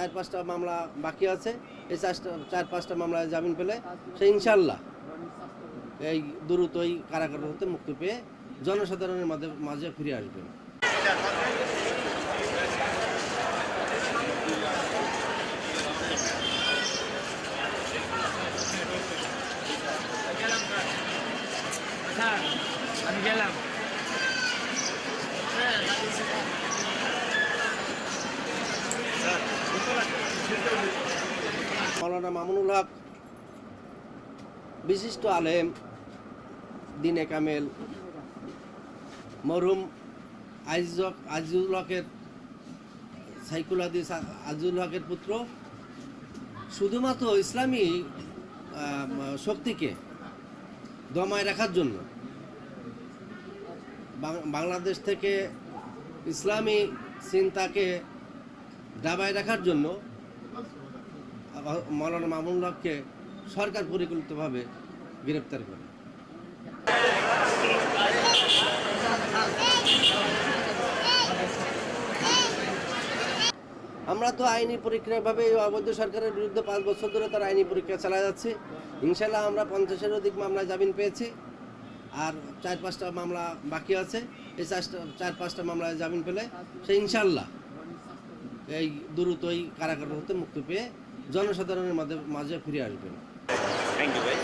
চার পাঁচটা মামলা বাকি আছে। এই চারটা চার পাঁচটা মামলায় জামিন পেলে সে ইনশাল্লাহ এই দ্রুতই কারাগার হতে মুক্তি পেয়ে জনসাধারণের মাঝে মাঝে ফিরে আসবেন আমি গেলাম। মৌলানা মামুনুল হক, বিশিষ্ট আলেম, দিনে কামেল, মরহুম আইজক আজিজুল হকের সাইকুল হাদিস আজিজুল হকের পুত্র। শুধুমাত্র ইসলামী শক্তিকে দমায় রাখার জন্য বাংলাদেশ থেকে ইসলামী চিন্তাকে দাবায় রাখার জন্য মৌলানা মামুন হককে সরকার পরিকল্পিতভাবে গ্রেপ্তার করে। আমরা তো আইনি পরীক্ষাভাবে এই অবৈধ সরকারের বিরুদ্ধে পাঁচ বছর ধরে তার আইনি পরীক্ষা চালা যাচ্ছে। ইনশাল্লাহ আমরা পঞ্চাশের অধিক মামলায় জামিন পেয়েছি। আর চার পাঁচটা মামলা বাকি আছে। এই চারটা চার পাঁচটা মামলায় জামিন পেলে সে ইনশাল্লাহ এই দ্রুতই কারাগার হতে মুক্তি পেয়ে জনসাধারণের মাঝে মাঝে ফিরে আসবেন। থ্যাংক ইউ ভাই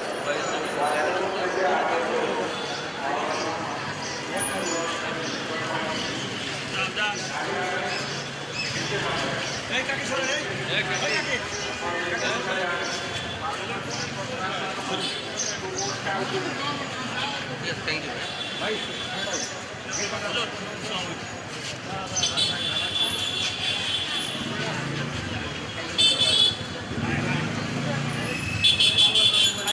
থ্যাংক ইউ